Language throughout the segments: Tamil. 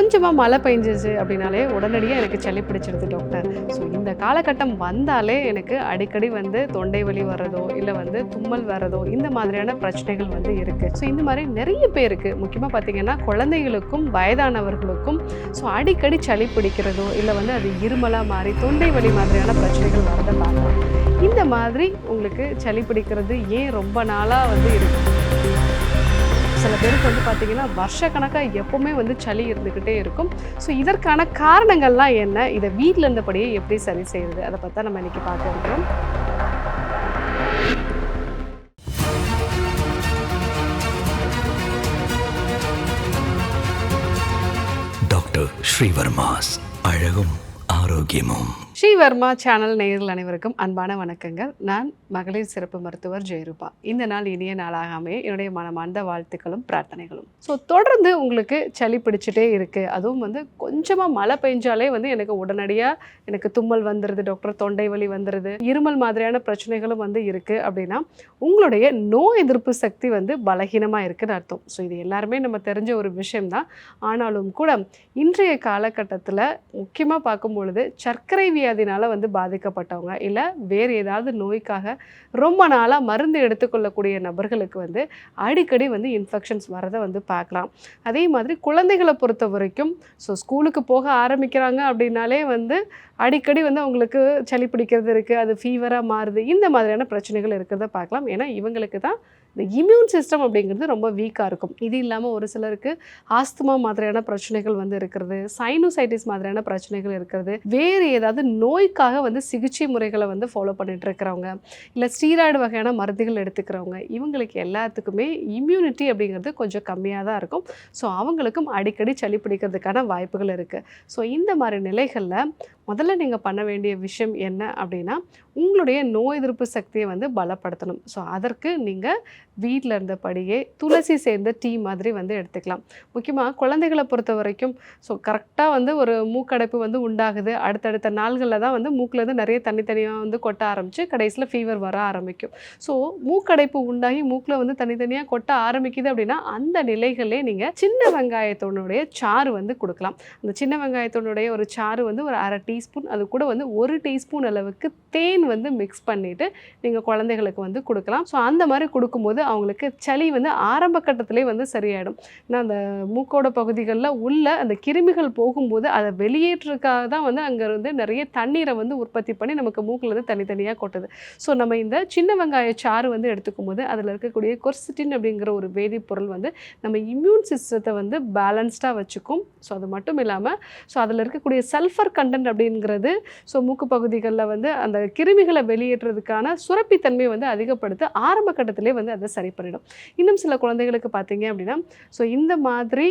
கொஞ்சமாக மழை பெஞ்சிச்சு அப்படின்னாலே உடனடியாக எனக்கு சளி பிடிச்சிடுது டாக்டர் ஸோ இந்த காலகட்டம் வந்தாலே எனக்கு அடிக்கடி வந்து தொண்டை வலி வர்றதோ இல்லை வந்து தும்மல் வர்றதோ இந்த மாதிரியான பிரச்சனைகள் வந்து இருக்குது ஸோ இந்த மாதிரி நிறைய பேருக்கு முக்கியமாக பார்த்தீங்கன்னா குழந்தைகளுக்கும் வயதானவர்களுக்கும் ஸோ அடிக்கடி சளி பிடிக்கிறதோ இல்லை வந்து அது இருமலாக மாறி தொண்டை வலி மாதிரியான பிரச்சனைகள் வரதை பார்க்கலாம். இந்த மாதிரி உங்களுக்கு சளி பிடிக்கிறது ஏன் ரொம்ப நாளாக வந்து இருக்குது சில பேருக்கு வந்து பார்த்தீங்கன்னா வருஷக்கணக்காக எப்போவுமே வந்து சளி இருந்துக்கிட்டே இருக்கும். ஸோ இதற்கான காரணங்கள்லாம் என்ன? இதை வீட்டில் இருந்தபடியே எப்படி சரி செய்யுது அதை பற்றி நம்ம இன்றைக்கி பார்க்க இருக்கிறோம். டாக்டர் ஸ்ரீவர்மாஸ் அழகும் ஆரோக்கியமும். ஸ்ரீவர்மா சேனல் நேயர்கள் அனைவருக்கும் அன்பான வணக்கங்கள். நான் மகளிர் சிறப்பு மருத்துவர் ஜெயரூபா. இந்த நாள் இனிய நாளாக அமைய என்னுடைய மனமார்ந்த வாழ்த்துக்களும் பிரார்த்தனைகளும். ஸோ தொடர்ந்து உங்களுக்கு சளி பிடிச்சிட்டே இருக்குது அதுவும் வந்து கொஞ்சமாக மழை பெஞ்சாலே வந்து எனக்கு உடனடியாக எனக்கு தும்மல் வந்துடுது டாக்டர் தொண்டை வலி வந்துடுது இருமல் மாதிரியான பிரச்சனைகளும் வந்து இருக்குது அப்படின்னா உங்களுடைய நோய் எதிர்ப்பு சக்தி வந்து பலகீனமாக இருக்குதுன்னு அர்த்தம். ஸோ இது எல்லாருமே நம்ம தெரிஞ்ச ஒரு விஷயம்தான். ஆனாலும் கூட இன்றைய காலகட்டத்தில் முக்கியமாக பார்க்கும் பொழுது சர்க்கரை வியாதினால் வந்து பாதிக்கப்பட்டவங்க இல்லை வேறு ஏதாவது நோய்க்காக ரொம்ப நாளாக மருந்து எடுத்துக்கொள்ளக்கூடிய நபர்களுக்கு வந்து அடிக்கடி வந்து இன்ஃபெக்ஷன்ஸ் வரதை வந்து பார்க்கலாம். அதே மாதிரி குழந்தைகளை பொறுத்த வரைக்கும் ஸோ ஸ்கூலுக்கு போக ஆரம்பிக்கிறாங்க அப்படின்னாலே வந்து அடிக்கடி வந்து அவங்களுக்கு சளி பிடிக்கிறது இருக்குது அது ஃபீவராக மாறுது இந்த மாதிரியான பிரச்சனைகள் இருக்கிறத பார்க்கலாம். ஏன்னா இவங்களுக்கு தான் இந்த இம்யூன் சிஸ்டம் அப்படிங்கிறது ரொம்ப வீக்காக இருக்கும். இது இல்லாமல் ஒரு சிலருக்கு ஆஸ்துமா மாதிரியான பிரச்சனைகள் வந்து இருக்கிறது சைனோசைட்டிஸ் மாதிரியான பிரச்சனைகள் இருக்கிறது வேறு ஏதாவது நோய்க்காக வந்து சிகிச்சை முறைகளை வந்து ஃபாலோ பண்ணிட்டு இருக்கிறவங்க இல்லை ஸ்டீராய்டு வகையான மருந்துகள் எடுத்துக்கிறவங்க இவங்களுக்கு எல்லாத்துக்குமே இம்யூனிட்டி அப்படிங்கிறது கொஞ்சம் கம்மியாக தான் இருக்கும். ஸோ அவங்களுக்கும் அடிக்கடி சளி பிடிக்கிறதுக்கான வாய்ப்புகள் இருக்குது ஸோ இந்த மாதிரி நிலைகளில் முதல்ல நீங்கள் பண்ண வேண்டிய விஷயம் என்ன அப்படின்னா உங்களுடைய நோய் எதிர்ப்பு சக்தியை வந்து பலப்படுத்தணும். ஸோ அதற்கு நீங்கள் வீட்டில் இருந்தபடியே துளசி சேர்ந்த டீ மாதிரி வந்து எடுத்துக்கலாம். முக்கியமாக குழந்தைகளை பொறுத்த வரைக்கும் ஸோ கரெக்டாக வந்து ஒரு மூக்கடைப்பு வந்து உண்டாகுது. அடுத்தடுத்த நாள்களில் தான் வந்து மூக்கில் வந்து நிறைய தண்ணி தனியாக வந்து கொட்ட ஆரம்பித்து கடைசியில் ஃபீவர் வர ஆரம்பிக்கும். ஸோ மூக்கடைப்பு உண்டாகி மூக்கில் வந்து தனித்தனியாக கொட்ட ஆரம்பிக்குது அப்படின்னா அந்த நிலைகளே நீங்கள் சின்ன வெங்காயத்தோனுடைய சாறு வந்து கொடுக்கலாம். அந்த சின்ன வெங்காயத்தோனுடைய ஒரு சாறு வந்து ஒரு அரை டீஸ்பூன் அது கூட வந்து ஒரு டீஸ்பூன் அளவுக்கு தேன் வந்து மிக்ஸ் பண்ணிவிட்டு நீங்கள் குழந்தைகளுக்கு வந்து கொடுக்கலாம். ஸோ அந்த மாதிரி கொடுக்கும்போது அவங்களுக்கு சளி வந்து ஆரம்ப கட்டத்திலே வந்து சரியாயிடும். ஏன்னா அந்த மூக்கோட பகுதிகளில் உள்ள அந்த கிருமிகள் போகும்போது அதை வெளியேற்றுக்காக தான் வந்து அங்கே வந்து நிறைய தண்ணீரை வந்து உற்பத்தி பண்ணி நமக்கு மூக்கில் வந்து தனித்தனியாக கொட்டுது. ஸோ நம்ம இந்த சின்ன வெங்காய சாறு வந்து எடுத்துக்கும் போது அதில் இருக்கக்கூடிய கொர்சிட்டின் அப்படிங்கிற ஒரு வேதிப்பொருள் வந்து நம்ம இம்யூன் சிஸ்டத்தை வந்து பேலன்ஸ்டாக வச்சுக்கும். ஸோ அது மட்டும் இல்லாமல் ஸோ அதில் இருக்கக்கூடிய சல்ஃபர் கண்டென்ட் அப்படிங்கிறது ஸோ மூக்கு பகுதிகளில் வந்து அந்த கிருமிகளை வெளியேற்றுறதுக்கான சுரப்பித்தன்மையை வந்து அதிகப்படுத்த ஆரம்ப கட்டத்திலே வந்து அதை சரி பண்ணிடும். இன்னும் சில குழந்தைகளுக்கு பார்த்தீங்க அப்படின்னா ஸோ இந்த மாதிரி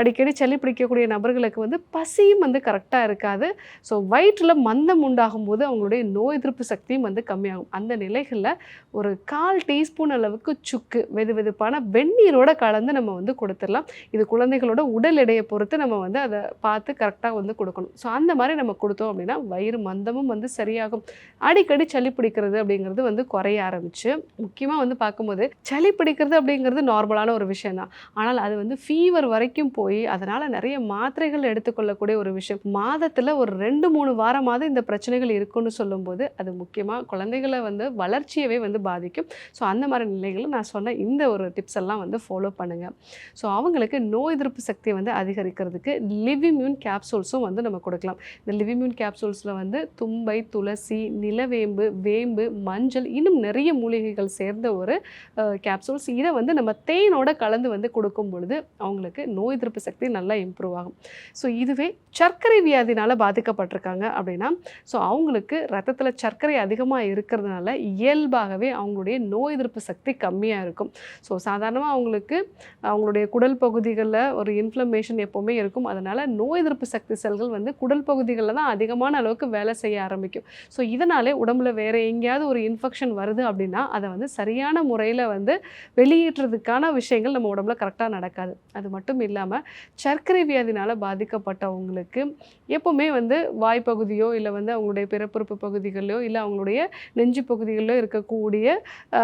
அடிக்கடி சளி பிடிக்கக்கூடிய நபர்களுக்கு வந்து பசியும் வந்து கரெக்டாக இருக்காது. ஸோ வயிற்றில் மந்தம் உண்டாகும் போது அவங்களுடைய நோய் எதிர்ப்பு சக்தியும் வந்து கம்மியாகும். அந்த நிலைகளில் ஒரு கால் டீஸ்பூன் அளவுக்கு சுக்கு வெது வெதுப்பான வெந்நீரோட கலந்து நம்ம வந்து கொடுத்துடலாம். இது குழந்தைகளோட உடல் எடையை பொறுத்து நம்ம வந்து அதை பார்த்து கரெக்டாக வந்து கொடுக்கணும். ஸோ அந்த மாதிரி நம்ம கொடுத்தோம் அப்படின்னா வயிறு மந்தமும் வந்து சரியாகும். அடிக்கடி சளி பிடிக்கிறது அப்படிங்கிறது வந்து குறைய ஆரம்பிச்சு முக்கியமாக வந்து பார்க்கும்போது சளி பிடிக்கிறது அப்படிங்கிறது நார்மலான ஒரு விஷயம் தான் ஆனால் அது வந்து ஃபீவர் வரைக்கும் போய் அதனால் நிறைய மாத்திரைகள் எடுத்துக்கொள்ளக்கூடிய ஒரு விஷயம். மாதத்தில் ஒரு ரெண்டு மூணு வாரமாவது இந்த பிரச்சனைகள் இருக்குன்னு சொல்லும்போது அது முக்கியமாக குழந்தைகளை வந்து வளர்ச்சியவே வந்து பாதிக்கும். ஸோ அந்த மாதிரி நிலைகளில் நான் சொன்ன இந்த ஒரு டிப்ஸ் எல்லாம் வந்து ஃபாலோ பண்ணுங்கள் ஸோ அவங்களுக்கு நோய் எதிர்ப்பு சக்தியை வந்து அதிகரிக்கிறதுக்கு லிவிம்யூன் கேப்சூல்ஸும் வந்து நம்ம கொடுக்கலாம். இந்த லிவிம்யூன் கேப்சூல்ஸில் வந்து தும்பை துளசி நிலவேம்பு வேம்பு மஞ்சள் இன்னும் நிறைய மூலிகைகள் சேர்ந்த ஒரு கேப்சூல்ஸ் இதை வந்து நம்ம தேனோட கலந்து வந்து கொடுக்கும் பொழுது அவங்களுக்கு நோய் எதிர்ப்பு சக்தி நல்லா இம்ப்ரூவ் ஆகும். ஸோ இதுவே சர்க்கரை வியாதினால் பாதிக்கப்பட்டிருக்காங்க அப்படின்னா ஸோ அவங்களுக்கு ரத்தத்தில் சர்க்கரை அதிகமாக இருக்கிறதுனால இயல்பாகவே அவங்களுடைய நோய் எதிர்ப்பு சக்தி கம்மியாக இருக்கும். ஸோ சாதாரணமாக அவங்களுக்கு அவங்களுடைய குடல் பகுதிகளில் ஒரு இன்ஃப்ளமேஷன் எப்போவுமே இருக்கும். அதனால் நோய் எதிர்ப்பு சக்தி செல்கள் வந்து குடல் பகுதிகளில் தான் அதிகமான அளவுக்கு வேலை செய்ய ஆரம்பிக்கும். ஸோ இதனாலே உடம்புல வேறு எங்கேயாவது ஒரு இன்ஃபெக்ஷன் வருது அப்படின்னா அதை வந்து சரியான முறையில் வந்து வெளியேற்றுறதுக்கான விஷயங்கள் நம்ம உடம்புல கரெக்டாக நடக்காது. அது மட்டும் இல்லாமல் சர்க்கரை வியாதினால் பாதிக்கப்பட்டவங்களுக்கு எப்போவுமே வந்து வாய்ப்பகுதியோ இல்லை வந்து அவங்களுடைய பிறப்புறுப்பு பகுதிகளிலோ இல்லை அவங்களுடைய நெஞ்சு பகுதிகளிலோ இருக்கக்கூடிய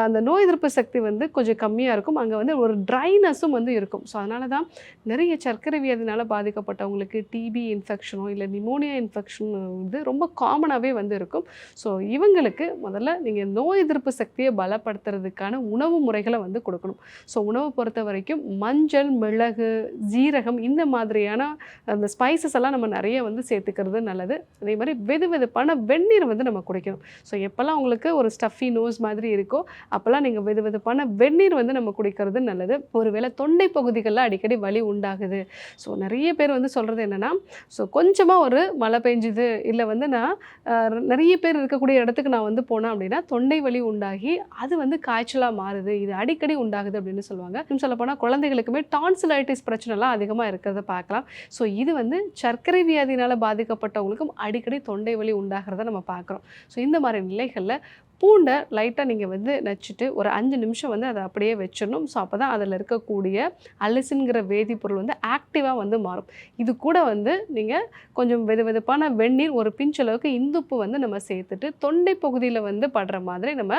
அந்த நோய் எதிர்ப்பு சக்தி வந்து கொஞ்சம் கம்மியாக இருக்கும். அங்கே வந்து ஒரு ட்ரைனஸும் வந்து இருக்கும். ஸோ அதனால தான் நிறைய சர்க்கரை வியாதினால் பாதிக்கப்பட்டவங்களுக்கு டிபி இன்ஃபெக்ஷனோ இல்லை நிமோனியா இன்ஃபெக்ஷன் வந்து ரொம்ப காமனாகவே வந்து இருக்கும் ஸோ இவங்களுக்கு முதல்ல நீங்கள் நோய் எதிர்ப்பு சக்தியை பலப்படுத்துறதுக்கான உணவு முறைகளை வந்து கொடுக்கணும். ஸோ உணவை பொறுத்த வரைக்கும் மஞ்சள் மிளகு ஜீரகம் இந்த மாதிரியான அந்த ஸ்பைசஸ் எல்லாம் நம்ம நிறைய வந்து சேர்த்துக்கிறது நல்லது. அதே மாதிரி வெது வெதுப்பான வெந்நீர் வந்து நம்ம குடிக்கணும். ஸோ எப்போல்லாம் உங்களுக்கு ஒரு ஸ்டஃபி நோஸ் மாதிரி இருக்கோ அப்போல்லாம் நீங்கள் வெது வெதுப்பான வெந்நீர் வந்து நம்ம குடிக்கிறது நல்லது. ஒருவேளை தொண்டை பகுதிகளில் அடிக்கடி வலி உண்டாகுது. ஸோ நிறைய பேர் வந்து சொல்கிறது என்னென்னா ஸோ கொஞ்சமாக ஒரு மழை பெஞ்சு பெஞ்சுது இல்லை வந்து நான் நிறைய பேர் இருக்கக்கூடிய இடத்துக்கு நான் வந்து போனேன் அப்படின்னா தொண்டை வலி உண்டாகி அது வந்து காய்ச்சலாக மாறுது இது அடிக்கடி உண்டாகுது அப்படின்னு சொல்லுவாங்க. இன்னும் சொல்லப் போனால் குழந்தைகளுக்குமே டான்சிலைட்டிஸ் பிரச்சனைலாம் அதிகமாக இருக்கிறத பார்க்கலாம். ஸோ இது வந்து சர்க்கரை வியாதினால் பாதிக்கப்பட்டவங்களுக்கும் அடிக்கடி தொண்டை வலி உண்டாகிறத நம்ம பார்க்குறோம். ஸோ இந்த மாதிரி நிலைகளில் பூண்டை லைட்டாக நீங்கள் வந்து நச்சுட்டு ஒரு அஞ்சு நிமிஷம் வந்து அதை அப்படியே வச்சிடணும். ஸோ அப்போ தான் அதில் இருக்கக்கூடிய அலிசின்கிற வேதிப்பொருள் வந்து ஆக்டிவாக வந்து மாறும். இது கூட வந்து நீங்கள் கொஞ்சம் வெது வெதுப்பான வெந்நீர் ஒரு பிஞ்சளவுக்கு இந்துப்பு வந்து நம்ம சேர்த்துட்டு தொண்டை பகுதியில் வந்து படுற மாதிரி நம்ம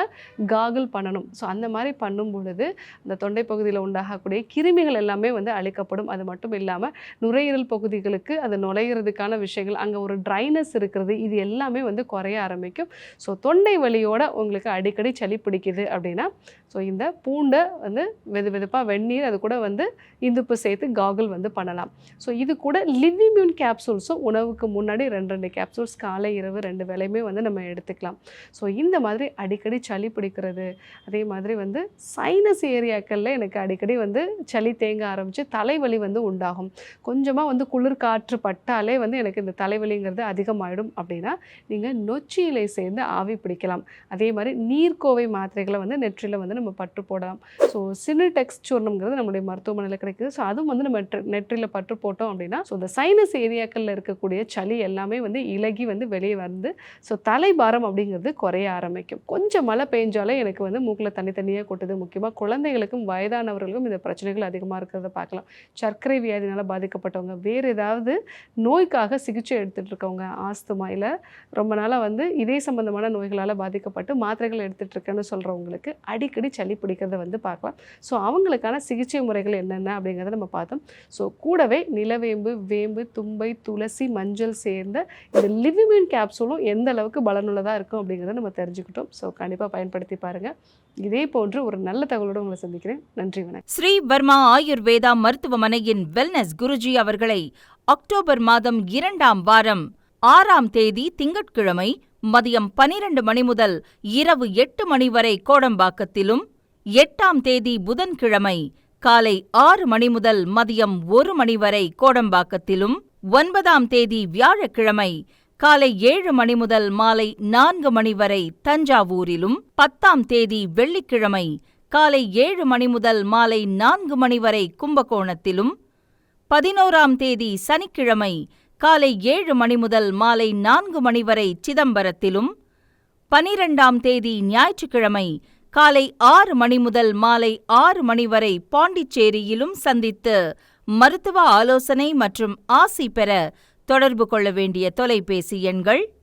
காகுல் பண்ணணும். ஸோ அந்த மாதிரி பண்ணும் பொழுது அந்த தொண்டை பகுதியில் உண்டாகக்கூடிய கிருமிகள் எல்லாமே வந்து அழிக்கப்படும். அது மட்டும் இல்லாமல் நுரையீரல் பகுதிகளுக்கு அது நுழையிறதுக்கான விஷயங்கள் அங்கே ஒரு ட்ரைனஸ் இருக்கிறது இது எல்லாமே வந்து குறைய ஆரம்பிக்கும். ஸோ தொண்டை வலியோட உங்களுக்கு அடிக்கடி சளி பிடிக்குது அப்படின்னா ஸோ இந்த பூண்டை வந்து வெது வெதுப்பாக வெந்நீர் அது கூட வந்து இந்துப்பு சேர்த்து காகுல் வந்து பண்ணலாம். ஸோ இது கூட லிவிமியூன் கேப்சூல்ஸும் உணவுக்கு முன்னாடி ரெண்டு ரெண்டு கேப்சூல்ஸ் காலை இரவு ரெண்டு வேலையுமே வந்து நம்ம எடுத்துக்கலாம். ஸோ இந்த மாதிரி அடிக்கடி சளி பிடிக்கிறது அதே மாதிரி வந்து சைனஸ் ஏரியாக்களில் எனக்கு அடிக்கடி வந்து சளி தேங்க ஆரம்பித்து தலைவலி வந்து உண்டாகும். கொஞ்சமாக வந்து குளிர் காற்று பட்டாலே வந்து எனக்கு இந்த தலைவலிங்கிறது அதிகமாகிடும் அப்படின்னா நீங்கள் நொச்சி இலை சேர்ந்து ஆவி பிடிக்கலாம். அதே அதே மாதிரி நீர்க்கோவை மாத்திரைகளை வந்து நெற்றியில் வந்து நம்ம பற்று போடலாம். ஸோ சினிடெக்ஸ் சூர்ணம்ங்கிறது நம்மளுடைய மருத்துவமனையில் கிடைக்குது. ஸோ அதுவும் வந்து நம்ம நெற்றியில் பற்று போட்டோம் அப்படின்னா ஸோ இந்த சைனஸ் ஏரியாக்களில் இருக்கக்கூடிய சளி எல்லாமே வந்து இலகி வந்து வெளியே வந்து ஸோ தலைபாரம் அப்படிங்கிறது குறைய ஆரம்பிக்கும். கொஞ்சம் மழை பெஞ்சாலே எனக்கு வந்து மூக்கில் தனித்தனியாக கொட்டுது. முக்கியமாக குழந்தைகளுக்கும் வயதானவர்களுக்கும் இந்த பிரச்சனைகள் அதிகமாக இருக்கிறத பார்க்கலாம். சர்க்கரை வியாதினால் பாதிக்கப்பட்டவங்க வேறு ஏதாவது நோய்க்காக சிகிச்சை எடுத்துகிட்டு இருக்கவங்க ஆஸ்துமா இல்லை ரொம்ப நாளாக வந்து இதே சம்பந்தமான நோய்களால் பாதிக்கப்பட்டு மாத்திரைகள் எடுத்துகிட்டு சொல்கிறவங்களுக்கு அடிக்கடி சளி பிடிக்கிறத வந்து பார்க்கலாம். ஸோ அவங்களுக்கான சிகிச்சை முறைகள் என்னென்ன அப்படிங்கிறத நம்ம பார்த்தோம். ஸோ கூடவே நிலவேம்பு வேம்பு தும்பை துளசி மஞ்சள் சேர்ந்த இந்த லிவிமின் கேப்சூலும் எந்த அளவுக்கு பலனுள்ளதாக இருக்கும் அப்படிங்கிறத நம்ம தெரிஞ்சுக்கிட்டோம். ஸோ கண்டிப்பாக பயன்படுத்தி பாருங்கள் இதே போன்று ஒரு நல்ல தகவலோடு உங்களை சந்திக்கிறேன். நன்றி வணக்கம். ஸ்ரீ வர்மா ஆயுர்வேதா மருத்துவமனையின் வெல்னஸ் குருஜி அவர்களை அக்டோபர் மாதம் இரண்டாம் வாரம் ஆறாம் தேதி திங்கட்கிழமை மதியம் பனிரண்டு மணி முதல் இரவு எட்டு மணி வரை கோடம்பாக்கத்திலும் எட்டாம் தேதி புதன்கிழமை காலை ஆறு மணி முதல் மதியம் ஒரு மணி வரை கோடம்பாக்கத்திலும் ஒன்பதாம் தேதி வியாழக்கிழமை காலை ஏழு மணி முதல் மாலை நான்கு மணி வரை தஞ்சாவூரிலும் பத்தாம் தேதி வெள்ளிக்கிழமை காலை ஏழு மணி முதல் மாலை நான்கு மணி வரை கும்பகோணத்திலும் பதினோராம் தேதி சனிக்கிழமை காலை ஏழு மணி முதல் மாலை நான்கு மணி வரை சிதம்பரத்திலும் பனிரெண்டாம் தேதி ஞாயிற்றுக்கிழமை காலை ஆறு மணி முதல் மாலை ஆறு மணி வரை பாண்டிச்சேரியிலும் சந்தித்து மருத்துவ ஆலோசனை மற்றும் ஆசி பெற தொடர்பு கொள்ள வேண்டிய தொலைபேசி எண்கள்